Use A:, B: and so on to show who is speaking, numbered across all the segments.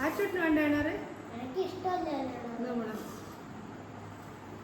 A: ആച്ചോട്ടിന് വേണ്ടാണത്
B: എനിക്ക് ഇഷ്ടമല്ല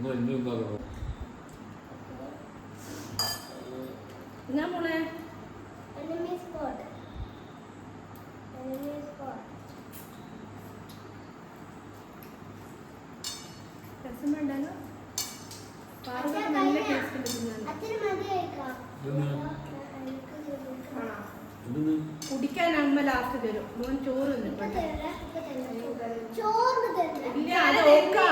C: എന്നെ എന്താ
A: ഞാൻ മോളെ?
B: Enemy spot enemy spot
A: രസം വേണ്ടല്ലോ? പാറുകൾ നല്ല ടേസ്റ്റ് ഉണ്ട് തിന്നാൻ.
B: അച്ഛന്?
C: എന്തെന്ന്?
A: കുടിക്കാൻ അമ്മ ലാസ്റ്റ് തരും. മോൻ ചോറ് തിന്നിട്ടുണ്ട്.
B: തരില്ല.
A: ഇല്ല അത് ഓക്കാം.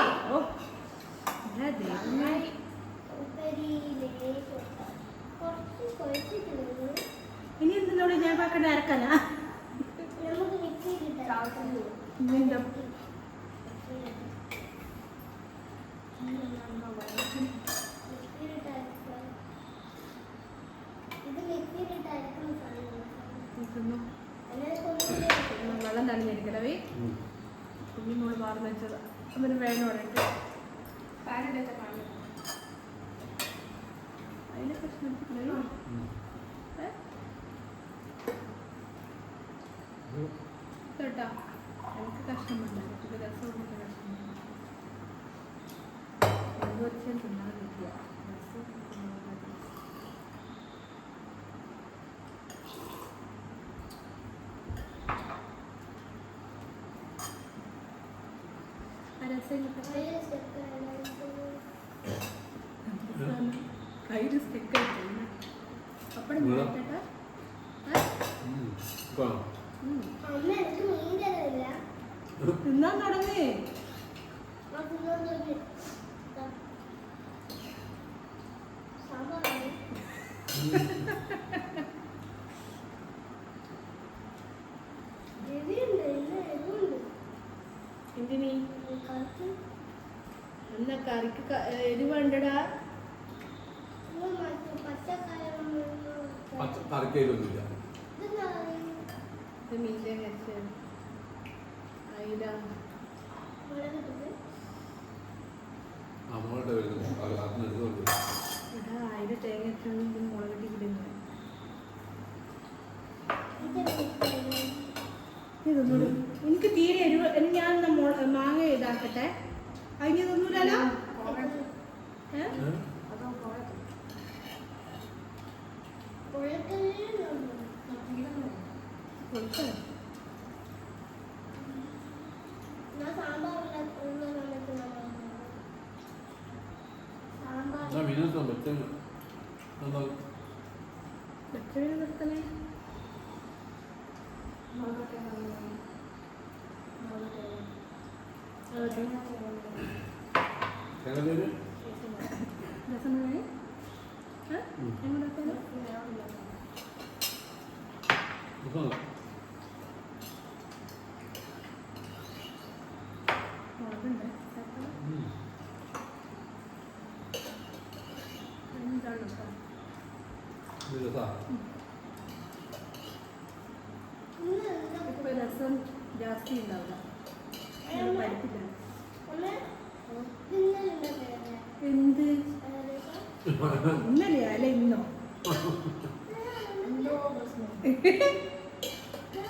A: ഇനി എന്തിനോട് ഞാൻ പാക്കണ്ട അരക്കല
B: നമുക്ക് മിക്സിയിലിട്ട്
A: ഇന്നെന്താ
B: മിക്സിയിലിട്ട് അരക്കാം. ഇത് മിക്സിയിലിട്ട് അരക്കുന്ന സാധനമാണ്.
A: കേട്ടോ. എനിക്ക് കഷ്ടമുണ്ട് കുറച്ച് രസമൊക്കെ കഷ്ടമുണ്ട് എന്ത് വെച്ചാൽ തിന്നാൻ
B: ഒരു
A: കയ്യിൽ സ്റ്റിക്ക് അപ്പഴും കേട്ടാ തിന്നാൻ തുടങ്ങി എന്തിനീ? എന്നാ കറിക്ക് എരിവുണ്ടടാ
B: മറ്റേ
A: മീന്റെ വെച്ച് അയില അയില തേങ്ങ വെച്ചാൽ മുളകട്ടി കിടുന്നു ഇതൊന്നും എനിക്ക് തീരെ എരിവ് ഞാൻ മാങ്ങ ഇതാക്കട്ടെ. അതിന് ഇതൊന്നുമില്ലല്ലോ? ഏ? രസം. എങ്ങോട്ടാ
C: ഇപ്പം
A: മുളകുണ്ട് ചേർക്കണം. എന്താണ് കേട്ടോ
C: ഇത് രസാ
B: ഇന്ന് എന്താ
A: ഇപ്പൊ രസം ജാസ്തി ഉണ്ടാവില്ല.
B: ഉണ്ടാക്കിയത്
A: എന്ത്?
B: ഏകദേശം
A: ഇന്നലെയാ? അല്ല ഇന്നോ?
B: എന്തോ പ്രശ്നം. ഞാൻ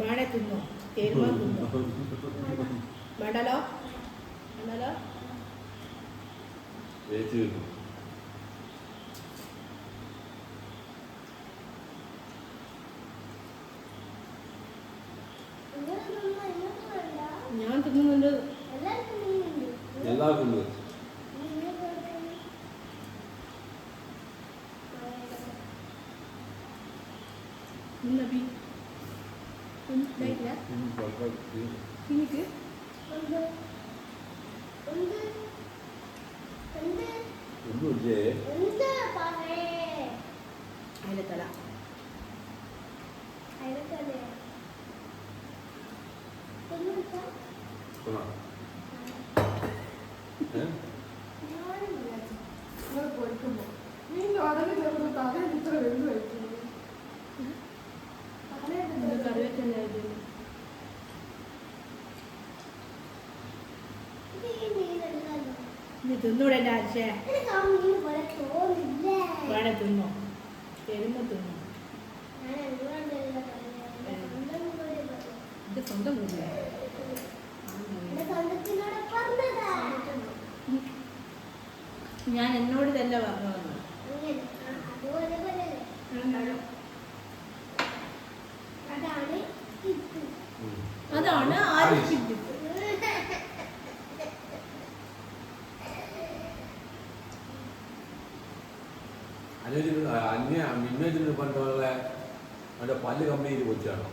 A: വേണേ ತಿನ್ನು വേണ്ടല്ലോ? വേണ്ടല്ലോ?
C: വേച്ച് കിട്ടും
A: ഞാൻ തിന്നുന്നുണ്ട്
C: എല്ലാവർക്കും ഉണ്ട്
A: നിന്നബി ഇതായിട്ടില്ല
C: ഉം, കുഴപ്പമില്ല.
A: എനിക്ക്
C: ഒന്നുമില്ലേ
A: അതിലെത്തല
C: കൊള്ളാം. ഏ?
A: ഇത് കറിവെക്കല്ലേ ഇത് തിന്നൂടെ എന്റെ വേണേ തിന്നോ? എരുമ തിന്നോ? ഇത് സ്വന്തം കൂടിയ ഞാൻ എന്നോട് തന്നെ പറഞ്ഞു
B: അതാണ്.
A: അതാണ് ആവശ്യം
C: അവന്റെ പല്ല് കമ്പനിയിൽ വെച്ചാണോ